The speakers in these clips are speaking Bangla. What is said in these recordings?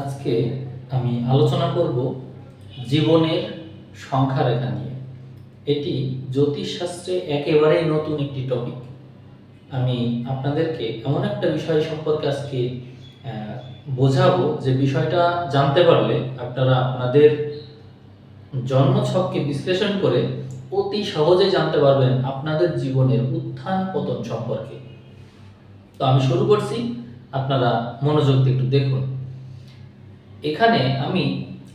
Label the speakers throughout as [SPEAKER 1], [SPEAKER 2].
[SPEAKER 1] আজকে আমি আলোচনা করব জীবনের সংখ্যা রেখা নিয়ে এটি জ্যোতিষশাস্ত্রে একেবারেই নতুন একটি টপিক আমি আপনাদেরকে এমন একটা বিষয় সম্পর্কে আজকে বোঝাবো যে বিষয়টা জানতে পারলে আপনারা আপনাদের জন্মছককে বিশ্লেষণ করে অতি সহজে জানতে পারবেন আপনাদের জীবনের উত্থান পতন সম্পর্কে তো আমি শুরু করছি আপনারা মনোযোগ দিয়ে একটু দেখুন এখানে আমি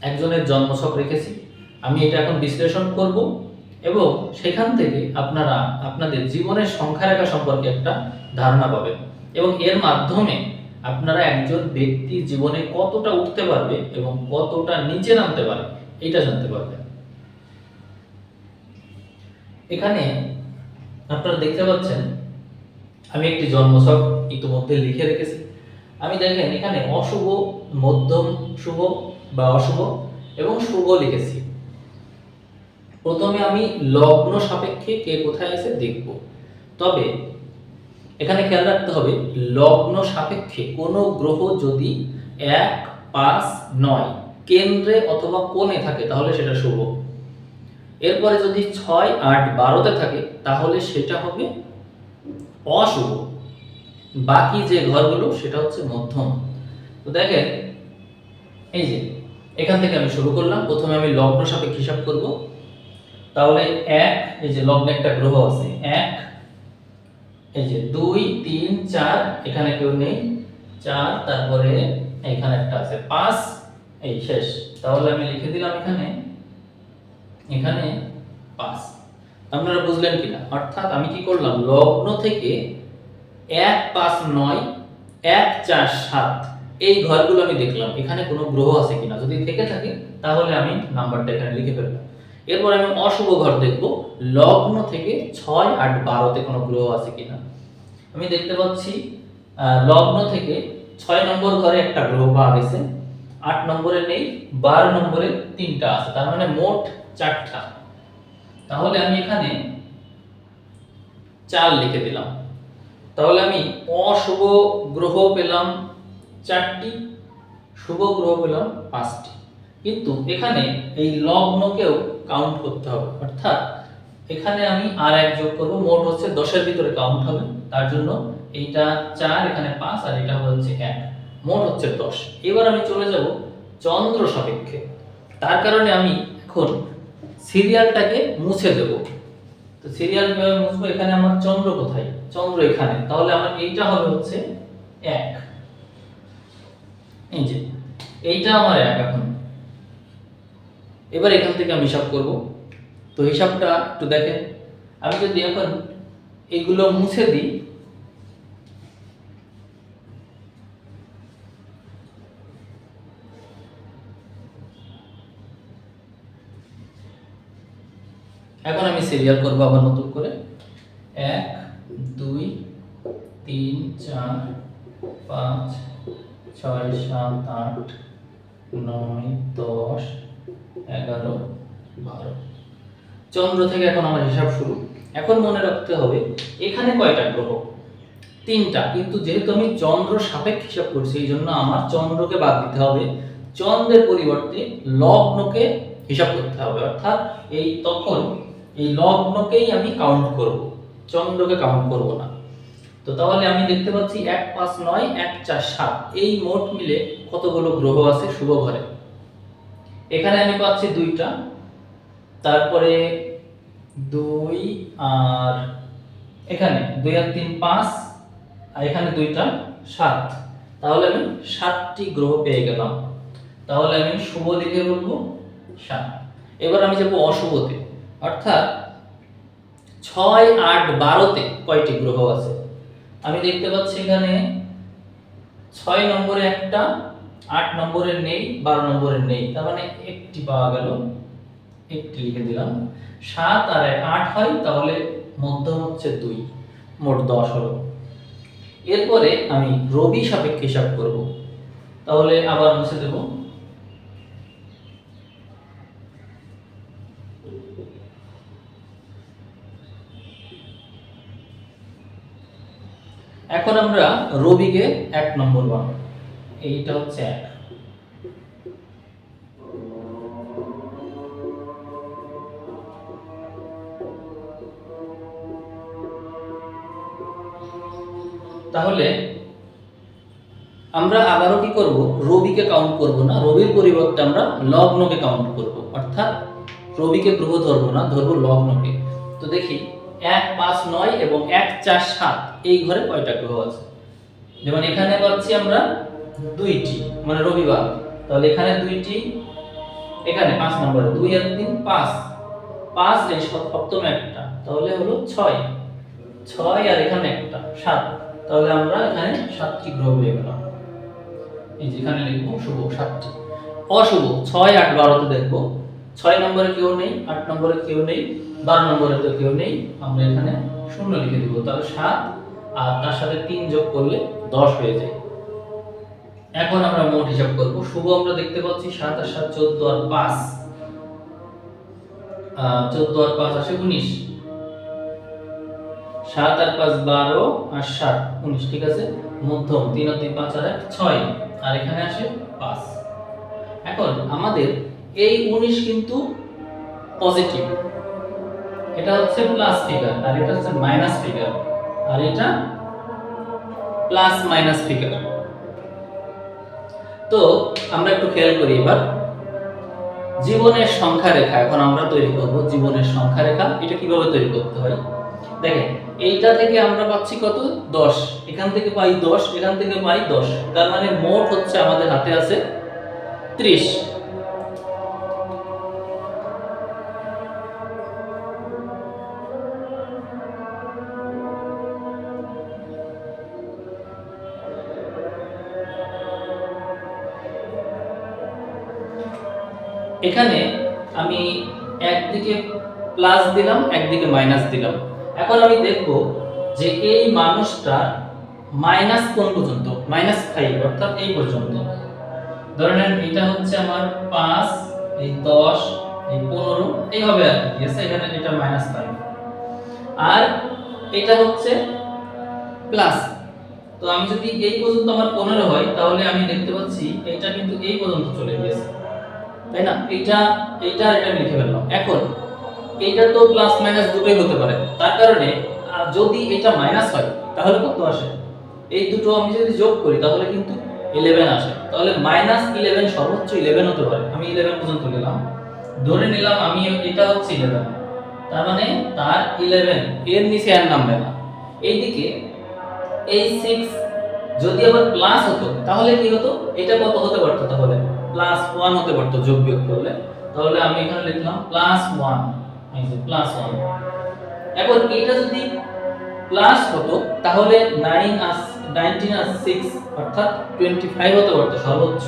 [SPEAKER 1] একজনের জন্মছক রেখেছি আমি এটা এখন বিশ্লেষণ করব এবং সেখান থেকে আপনারা আপনাদের জীবনের সংখ্যা রেখা সম্পর্কে একটা ধারণা পাবেন এবং এর মাধ্যমে আপনারা একজন ব্যক্তি জীবনে কতটা উঠতে পারবে এবং কতটা নিচে নামতে পারে এটা জানতে পারবে এখানে আপনারা দেখতে পাচ্ছেন আমি একটি জন্মছক ইতিমধ্যে লিখে রেখেছি আমি দেখেন এখানে অশুভ মধ্যম শুভ বা অশুভ এবং শুভ লিখেছি প্রথমে আমি লগ্ন সাপেক্ষে কে কোথায় আছে দেখব তবে এখানে খেয়াল রাখতে হবে লগ্ন সাপেক্ষে কোনো গ্রহ যদি এক পাঁচ নয় কেন্দ্রে অথবা কোণে থাকে তাহলে সেটা শুভ এরপরে যদি ছয় আট বারোতে থাকে তাহলে সেটা হবে অশুভ বাকি যে ঘরগুলো সেটা হচ্ছে মধ্যম তো দেখেন এই যে এখান থেকে আমি শুরু করলাম প্রথমে আমি লগ্ন সাপেক্ষে হিসাব করব তাহলে এক এই যে লগ্নে একটা গ্রহ আছে এক এই যে দুই তিন চার এখানে কেউ নেই চার তারপরে এখানে একটা আছে পাঁচ এই শেষ তাহলে আমি লিখে দিলাম এখানে এখানে পাঁচ আপনারা বুঝলেন কিনা অর্থাৎ আমি কি করলাম লগ্ন থেকে এক পাঁচ নয় এক চার সাত এই ঘরগুলো আমি দেখলাম এখানে কোনো গ্রহ আছে কিনা যদি থেকে থাকে তাহলে আমি নাম্বারটা এখানে লিখে ফেললাম এরপর আমি অশুভ ঘর দেখব লগ্ন থেকে ছয় আট বারোতে কোনো গ্রহ আছে কিনা আমি দেখতে পাচ্ছি লগ্ন থেকে ছয় নম্বর ঘরে একটা গ্রহ পাওয়া গেছে আট নম্বরে নেই বারো নম্বরে তিনটা আছে তার মানে মোট চারটা তাহলে আমি এখানে চার লিখে দিলাম তাহলে আমি অশুভ গ্রহ পেলাম চারটি শুভ গ্রহ পেলাম পাঁচটি কিন্তু এখানে এই লগ্নকেও কাউন্ট করতে হবে অর্থাৎ এখানে আমি আর এক যোগ করব মোট হচ্ছে দশের ভিতরে কাউন্ট হবে তার জন্য এইটা চার এখানে পাঁচ আর এটা হচ্ছে এক মোট হচ্ছে দশ এবার আমি চলে যাব চন্দ্র সাপেক্ষে তার কারণে আমি এখন সিরিয়ালটাকে মুছে দেব তো সিরিয়াল মুছবো এখানে আমার চন্দ্র কোথায় চন্দ্র এখানে তাহলে আমার এইটা হবে হচ্ছে এক এই এইটা আমার এক এখন এবার এখান থেকে আমি হিসাব করবো তো হিসাবটা একটু দেখেন আমি যদি এখন এগুলো মুছে দিই এখন আমি সিরিয়াল করবো আবার নতুন করে ছয় সাত আট নয় দশ এগারো বারো চন্দ্র থেকে এখন আমার হিসাব শুরু এখন মনে রাখতে হবে এখানে কয়টা গ্রহ তিনটা কিন্তু যেহেতু আমি চন্দ্র সাপেক্ষ হিসাব করছি এই জন্য আমার চন্দ্রকে বাদ দিতে হবে চন্দ্রের পরিবর্তে লগ্নকে হিসাব করতে হবে অর্থাৎ এই তখন এই লগ্নকেই আমি কাউন্ট করব চন্দ্রকে কাউন্ট করব না তো তাহলে আমি দেখতে পাচ্ছি এক পাঁচ নয় এক চার সাত এই মোট মিলে কতগুলো গ্রহ আছে শুভ ঘরে এখানে আমি পাচ্ছি দুইটা তারপরে দুই আর এখানে দুই আর তিন পাঁচ আর এখানে দুইটা সাত তাহলে আমি সাতটি গ্রহ পেয়ে গেলাম তাহলে আমি শুভ দিকে বলবো সাত এবার আমি যাবো অশুভতে অর্থাৎ ছয় আট বারোতে কয়টি গ্রহ আছে আমি দেখতে পাচ্ছি এখানে ছয় নম্বরে একটা আট নম্বরের নেই বারো নম্বরের নেই তার মানে একটি পাওয়া গেল একটি লিখে দিলাম সাত আর আট হয় তাহলে মধ্যম হচ্ছে দুই মোট দশ হলো এরপরে আমি রবি সাপেক্ষে হিসাব করব তাহলে আবার মুছে দেবো আমরা রবিকে এক নম্বর বানাবো এইটা হচ্ছে এক তাহলে আমরা আবারও কি করব রবিকে কাউন্ট করব না রবির পরিবর্তে আমরা লগ্নকে কাউন্ট করব অর্থাৎ রবিকে গ্রহ ধরবো না ধরবো লগ্নকে তো দেখি এক পাঁচ নয় এবং এক চার সাত এই ঘরে কয়টা গ্রহ আছে যেমন এখানে পাচ্ছি আমরা দুইটি মানে রবিবার তাহলে এখানে দুইটি এখানে পাঁচ নম্বর দুই আর তিন পাঁচ পাঁচ এই সপ্তম একটা তাহলে হলো ছয় ছয় আর এখানে একটা সাত তাহলে আমরা এখানে সাতটি গ্রহ পেয়ে গেলাম এই যে এখানে লিখবো শুভ সাতটি অশুভ ছয় আট বারোতে দেখবো ছয় নম্বরে কেউ নেই আট নম্বরে কেউ নেই বারো নম্বরে তো কেউ নেই আমরা এখানে শূন্য লিখে দেবো তাহলে সাত আর তার সাথে তিন যোগ করলে দশ হয়ে যায় এখন আমরা মোট হিসাব করব শুভ আমরা দেখতে পাচ্ছি সাত আর সাত চোদ্দ আর পাঁচ চোদ্দ আর পাঁচ আসে উনিশ সাত আর পাঁচ বারো আর সাত উনিশ ঠিক আছে মধ্যম তিন আর তিন পাঁচ আর এক ছয় আর এখানে আসে পাঁচ এখন আমাদের এই উনিশ কিন্তু পজিটিভ এটা হচ্ছে প্লাস ফিগার আর এটা হচ্ছে মাইনাস ফিগার আর এটা প্লাস মাইনাস ফিগার তো আমরা একটু খেয়াল করি এবার জীবনের সংখ্যা রেখা এখন আমরা তৈরি করব জীবনের সংখ্যা রেখা এটা কিভাবে তৈরি করতে হয় দেখেন এইটা থেকে আমরা পাচ্ছি কত দশ এখান থেকে পাই দশ এখান থেকে পাই দশ তার মানে মোট হচ্ছে আমাদের হাতে আছে ত্রিশ এখানে আমি একদিকে প্লাস দিলাম একদিকে মাইনাস দিলাম এখন আমি দেখব যে এই মানুষটা মাইনাস কোন পর্যন্ত মাইনাস ফাইভ অর্থাৎ এই পর্যন্ত ধরে নেন এটা হচ্ছে আমার পাঁচ এই দশ এই পনেরো এইভাবে আর কি এখানে এটা মাইনাস ফাইভ আর এটা হচ্ছে প্লাস তো আমি যদি এই পর্যন্ত আমার পনেরো হয় তাহলে আমি দেখতে পাচ্ছি এটা কিন্তু এই পর্যন্ত চলে গিয়েছে তাই না এইটা এইটা এটা লিখে ফেললাম এখন এইটা তো প্লাস মাইনাস দুটোই হতে পারে তার কারণে যদি এটা মাইনাস হয় তাহলে কত আসে এই দুটো আমি যদি যোগ করি তাহলে কিন্তু ইলেভেন আসে তাহলে মাইনাস ইলেভেন সর্বোচ্চ ইলেভেন হতে পারে আমি ইলেভেন পর্যন্ত গেলাম ধরে নিলাম আমি এটা হচ্ছে ইলেভেন তার মানে তার ইলেভেন এর নিচে আর নামবে না এইদিকে এই সিক্স যদি আবার প্লাস হতো তাহলে কি হতো এটা কত হতে পারতো তাহলে প্লাস ওয়ান হতে পারতো যোগ বিয়োগ করলে তাহলে আমি এখানে লিখলাম প্লাস ওয়ান এই যে প্লাস ওয়ান এখন এটা যদি প্লাস হতো তাহলে নাইন আস নাইনটিন আর সিক্স অর্থাৎ টোয়েন্টি ফাইভ হতে পারতো সর্বোচ্চ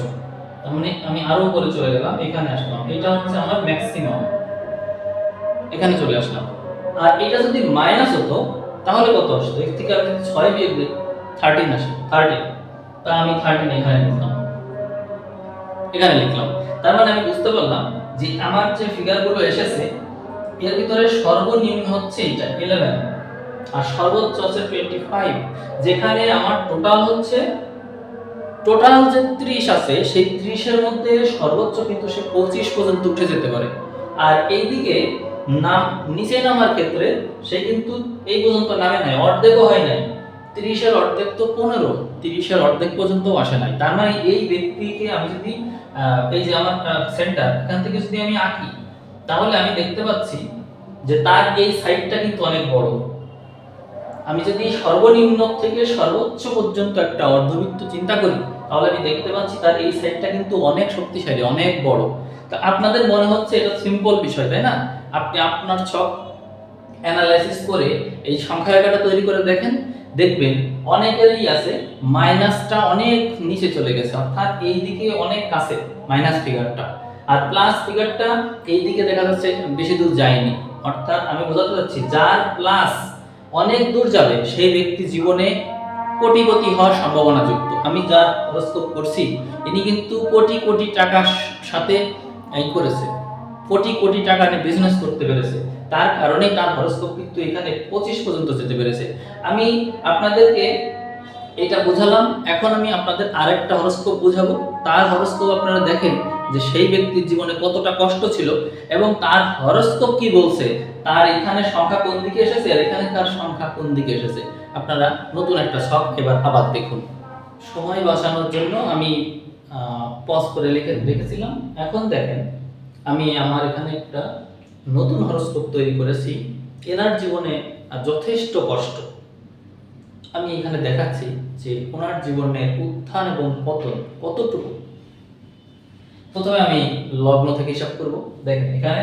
[SPEAKER 1] তার মানে আমি আরো উপরে চলে গেলাম এখানে আসলাম এটা হচ্ছে আমার ম্যাক্সিমাম এখানে চলে আসলাম আর এটা যদি মাইনাস হতো তাহলে কত আসতো এক থেকে আর ছয় বিয়োগ থার্টিন আসে থার্টিন তা আমি থার্টিন এখানে এখানে লিখলাম তার মানে আমি বুঝতে পারলাম যে আমার যে ফিগারগুলো এসেছে এর ভিতরে সর্বনিম্ন হচ্ছে এটা ইলেভেন আর সর্বোচ্চ হচ্ছে টোয়েন্টি ফাইভ যেখানে আমার টোটাল হচ্ছে টোটাল যে ত্রিশ আছে সেই ত্রিশের মধ্যে সর্বোচ্চ কিন্তু সে পঁচিশ পর্যন্ত উঠে যেতে পারে আর এইদিকে নাম নিচে নামার ক্ষেত্রে সে কিন্তু এই পর্যন্ত নামে নাই অর্ধেকও হয় নাই তিরিশের অর্ধেক তো পনেরো তিরিশের অর্ধেক পর্যন্ত আসে নাই তার মানে এই ব্যক্তিকে আমি যদি এই যে আমার সেন্টার এখান থেকে যদি আমি আঁকি তাহলে আমি দেখতে পাচ্ছি যে তার এই সাইডটা কিন্তু অনেক বড় আমি যদি সর্বনিম্ন থেকে সর্বোচ্চ পর্যন্ত একটা অর্ধবৃত্ত চিন্তা করি তাহলে আমি দেখতে পাচ্ছি তার এই সাইডটা কিন্তু অনেক শক্তিশালী অনেক বড় তা আপনাদের মনে হচ্ছে এটা সিম্পল বিষয় তাই না আপনি আপনার ছক অ্যানালাইসিস করে এই সংখ্যা রেখাটা তৈরি করে দেখেন দেখবেন অনেকেরই আছে মাইনাসটা অনেক নিচে চলে গেছে অর্থাৎ এই দিকে অনেক কাছে মাইনাস ফিগারটা আর প্লাস ফিগারটা এই দিকে দেখা যাচ্ছে বেশি দূর যায়নি অর্থাৎ আমি বোঝাতে চাচ্ছি যার প্লাস অনেক দূর যাবে সেই ব্যক্তি জীবনে কোটিপতি হওয়ার সম্ভাবনা যুক্ত আমি যার হরস্কোপ করছি ইনি কিন্তু কোটি কোটি টাকার সাথে এই করেছে কোটি কোটি টাকা নিয়ে বিজনেস করতে পেরেছে তার কারণে তার হরস্কোপ কিন্তু এখানে পঁচিশ পর্যন্ত যেতে পেরেছে আমি আপনাদেরকে এটা বুঝালাম এখন আমি আপনাদের আরেকটা হরস্কোপ বুঝাবো তার হরস্কোপ আপনারা দেখেন যে সেই ব্যক্তির জীবনে কতটা কষ্ট ছিল এবং তার হরস্কোপ কি বলছে তার এখানে সংখ্যা কোন দিকে এসেছে আর এখানে তার সংখ্যা কোন দিকে এসেছে আপনারা নতুন একটা শখ এবার আবার দেখুন সময় বাঁচানোর জন্য আমি পজ করে লিখে রেখেছিলাম এখন দেখেন আমি আমার এখানে একটা নতুন হরস্কোপ তৈরি করেছি এনার জীবনে যথেষ্ট কষ্ট আমি এখানে দেখাচ্ছি যে ওনার জীবনের উত্থান এবং পতন কতটুকু প্রথমে আমি লগ্ন থেকে হিসাব করব দেখেন এখানে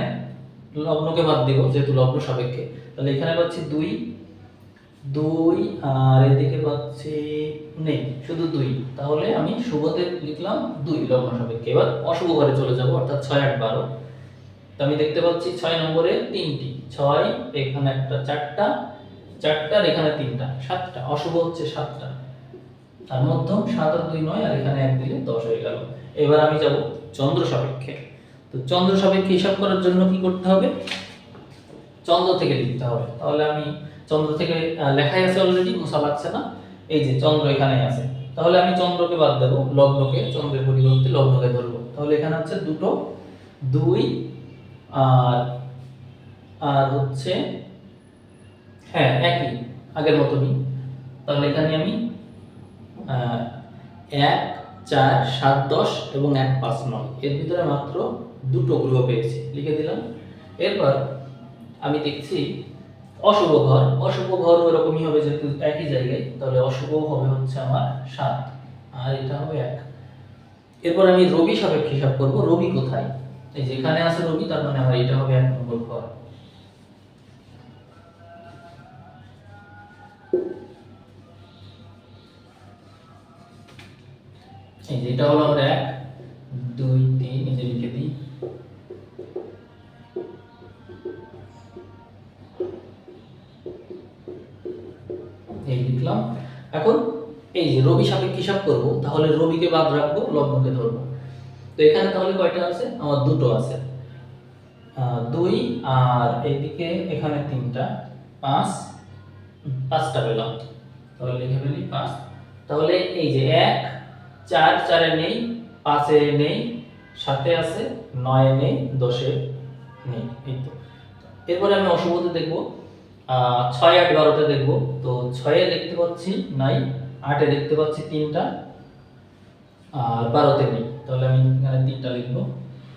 [SPEAKER 1] লগ্নকে বাদ দিব যেহেতু লগ্ন সাপেক্ষে তাহলে এখানে পাচ্ছি দুই দুই আর এদিকে পাচ্ছি নেই শুধু দুই তাহলে আমি শুভতে লিখলাম দুই লগ্ন সাপেক্ষে এবার অশুভ ঘরে চলে যাব অর্থাৎ ছয় আট বারো তো আমি দেখতে পাচ্ছি ছয় নম্বরে তিনটি ছয় এখানে একটা চারটা চারটা এখানে তিনটা সাতটা অশুভ হচ্ছে সাতটা তার মধ্যম সাত আর দুই নয় আর এখানে এক দিলে দশ হয়ে গেল এবার আমি যাব চন্দ্র সাপেক্ষে তো চন্দ্র সাপেক্ষে হিসাব করার জন্য কি করতে হবে চন্দ্র থেকে লিখতে হবে তাহলে আমি চন্দ্র থেকে লেখাই আছে অলরেডি মশা লাগছে না এই যে চন্দ্র এখানে আছে তাহলে আমি চন্দ্রকে বাদ দেবো লগ্নকে চন্দ্রের পরিবর্তে লগ্নকে ধরবো তাহলে এখানে হচ্ছে দুটো দুই আর আর হচ্ছে হ্যাঁ একই আগের মতনই তাহলে এখানে আমি এক চার সাত দশ এবং এক পাঁচ নয় এর ভিতরে মাত্র দুটো গ্রহ পেয়েছি লিখে দিলাম এরপর আমি দেখছি অশুভ ঘর অশুভ ঘর ওরকমই হবে যেহেতু একই জায়গায় তাহলে অশুভ হবে হচ্ছে আমার সাত আর এটা হবে এক এরপর আমি রবি সাপেক্ষে হিসাব করব রবি কোথায় তাই যেখানে আছে রবি তার মানে হয় এটা হবে এক নম্বর ঘর এই হলো আমরা এক দুই তিন এই যে লিখে দিই এই লিখলাম এখন এই যে রবি সাপেক্ষ হিসাব করব তাহলে রবিকে বাদ রাখবো লগ্নকে ধরবো তো এখানে তাহলে কয়টা আছে আমার দুটো আছে দুই আর এইদিকে এখানে তিনটা পাঁচ পাঁচটা পেলাম তাহলে লিখে ফেলি পাঁচ তাহলে এই যে এক চার চারে নেই পাঁচে নেই সাথে আছে নয় নেই দশে নেই এই তো এরপরে আমি অশুভতে দেখব ছয় আট বারোতে দেখব তো ছয়ে দেখতে পাচ্ছি নাই আটে দেখতে পাচ্ছি তিনটা আর বারোতে নেই তাহলে আমি এখানে তিনটা লিখবো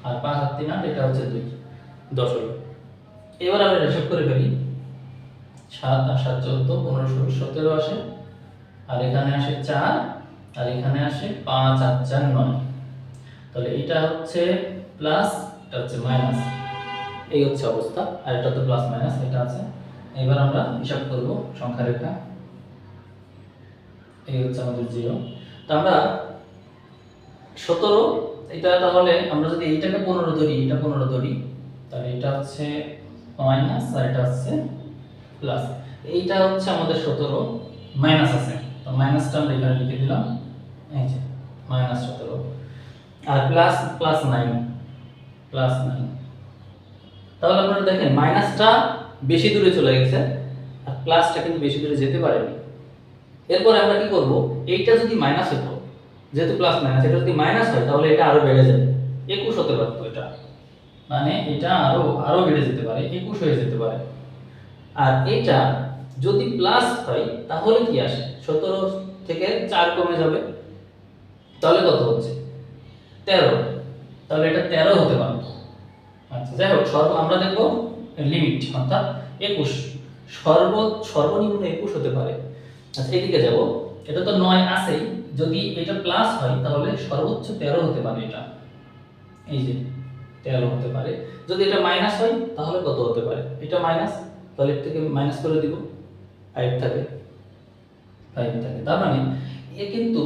[SPEAKER 1] আর পাঁচ আর তিন আট এটা হচ্ছে দুই দশ হল এবার আমরা হিসাব করে ফেলি সাত আর সাত চোদ্দ পনেরো ষোলো সতেরো আসে আর এখানে আসে চার আর এখানে আসে পাঁচ আর চার নয় তাহলে এটা হচ্ছে প্লাস এটা হচ্ছে মাইনাস এই হচ্ছে অবস্থা আর এটা তো প্লাস মাইনাস এটা আছে এবার আমরা হিসাব করব সংখ্যা রেখা এই হচ্ছে আমাদের জিরো তো আমরা সতেরো এটা তাহলে আমরা যদি এইটাকে পনেরো ধরি এটা পনেরো ধরি তাহলে এটা হচ্ছে মাইনাস আর এটা হচ্ছে প্লাস এইটা হচ্ছে আমাদের সতেরো মাইনাস আছে তো মাইনাসটা টার্ম এখানে লিখে দিলাম এই যে মাইনাস সতেরো আর plus plus nine plus nine তাহলে আপনারা দেখেন মাইনাসটা বেশি দূরে চলে গেছে আর প্লাসটা কিন্তু বেশি দূরে যেতে পারেনি এরপর আমরা কি করব এইটা যদি মাইনাস হতো যেহেতু প্লাস মাইনাস এটা যদি মাইনাস হয় তাহলে এটা আরো বেড়ে যাবে একুশ হতে পারত এটা মানে এটা আরও আরও বেড়ে যেতে পারে একুশ হয়ে যেতে পারে আর এটা যদি প্লাস হয় তাহলে কি আসে সতেরো থেকে চার কমে যাবে তাহলে কত হচ্ছে তেরো তাহলে এটা তেরো হতে পারত আচ্ছা যাই হোক সর্ব আমরা দেখবো লিমিট অর্থাৎ একুশ সর্ব সর্বনিম্ন একুশ হতে পারে আচ্ছা এদিকে যাব এটা তো নয় আসেই যদি এটা প্লাস হয় তাহলে সর্বোচ্চ তেরো হতে পারে এটা এই যে তেরো হতে পারে যদি এটা মাইনাস হয় তাহলে কত হতে পারে এটা মাইনাস তাহলে থেকে মাইনাস করে দিব ফাইভ থাকে ফাইভ থাকে তার মানে এ কিন্তু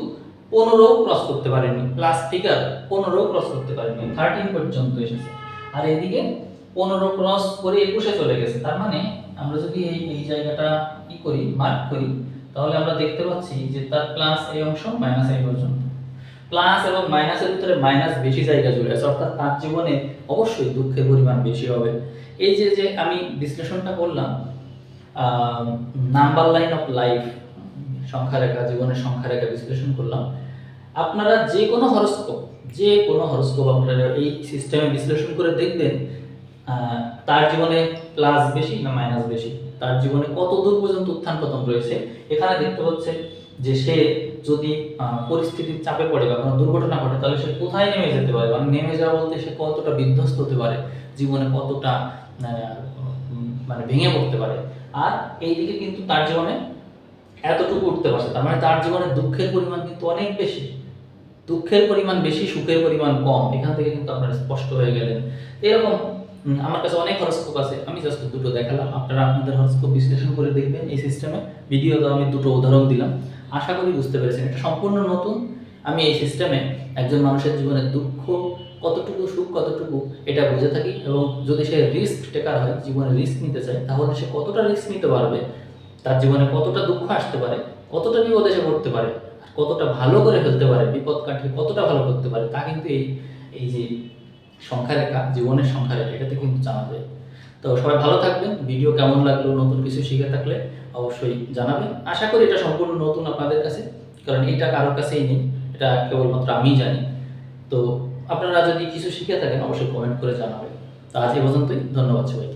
[SPEAKER 1] পনেরো ক্রস করতে পারেনি প্লাস ফিগার পনেরো ক্রস করতে পারেনি থার্টিন পর্যন্ত এসেছে আর এদিকে পনেরো ক্রস করে একুশে চলে গেছে তার মানে আমরা যদি এই এই জায়গাটা কি করি মার্ক করি তাহলে আমরা দেখতে পাচ্ছি যে তার প্লাস এই অংশ মাইনাস এই পর্যন্ত প্লাস এবং মাইনাসের ভিতরে মাইনাস বেশি জায়গা জুড়ে আছে অর্থাৎ তার জীবনে অবশ্যই দুঃখের পরিমাণ বেশি হবে এই যে যে আমি বিশ্লেষণটা করলাম নাম্বার লাইন অফ লাইফ সংখ্যা রেখা জীবনের সংখ্যা রেখা বিশ্লেষণ করলাম আপনারা যে কোনো হরস্কোপ যে কোনো হরস্কোপ আপনারা এই সিস্টেমে বিশ্লেষণ করে দেখবেন তার জীবনে প্লাস বেশি না মাইনাস বেশি তার জীবনে কত দূর পর্যন্ত উত্থান পতন রয়েছে এখানে দেখতে হচ্ছে যে সে যদি পরিস্থিতির চাপে পড়ে বা কোনো দুর্ঘটনা ঘটে তাহলে সে কোথায় নেমে যেতে পারে বা মানে নেমে যাওয়া বলতে সে কতটা বিধ্বস্ত হতে পারে জীবনে কতটা মানে ভেঙে পড়তে পারে আর এই দিকে কিন্তু তার জীবনে এতটুকু উঠতে পারছে তার মানে তার জীবনে দুঃখের পরিমাণ কিন্তু অনেক বেশি দুঃখের পরিমাণ বেশি সুখের পরিমাণ কম এখান থেকে কিন্তু আপনারা স্পষ্ট হয়ে গেলেন এরকম আমার কাছে অনেক হরস্কোপ আছে আমি জাস্ট দুটো দেখালাম আপনারা আপনাদের হরস্কোপ বিশ্লেষণ করে দেখবেন এই সিস্টেমে ভিডিওতে আমি দুটো উদাহরণ দিলাম আশা করি বুঝতে পেরেছেন এটা সম্পূর্ণ নতুন আমি এই সিস্টেমে একজন মানুষের জীবনে দুঃখ কতটুকু সুখ কতটুকু এটা বুঝে থাকি এবং যদি সে রিস্ক টেকার হয় জীবনে রিস্ক নিতে চায় তাহলে সে কতটা রিস্ক নিতে পারবে তার জীবনে কতটা দুঃখ আসতে পারে কতটা বিপদে সে পড়তে পারে আর কতটা ভালো করে ফেলতে পারে বিপদ কাটিয়ে কতটা ভালো করতে পারে তা কিন্তু এই এই যে সংখ্যা রেখা জীবনের সংখ্যা রেখা এটাতে কিন্তু জানা যায় তো সবাই ভালো থাকবেন ভিডিও কেমন লাগলো নতুন কিছু শিখে থাকলে অবশ্যই জানাবেন আশা করি এটা সম্পূর্ণ নতুন আপনাদের কাছে কারণ এটা কারোর কাছেই নেই এটা কেবলমাত্র আমিই জানি তো আপনারা যদি কিছু শিখে থাকেন অবশ্যই কমেন্ট করে জানাবেন তো আজ এ পর্যন্তই ধন্যবাদ সবাইকে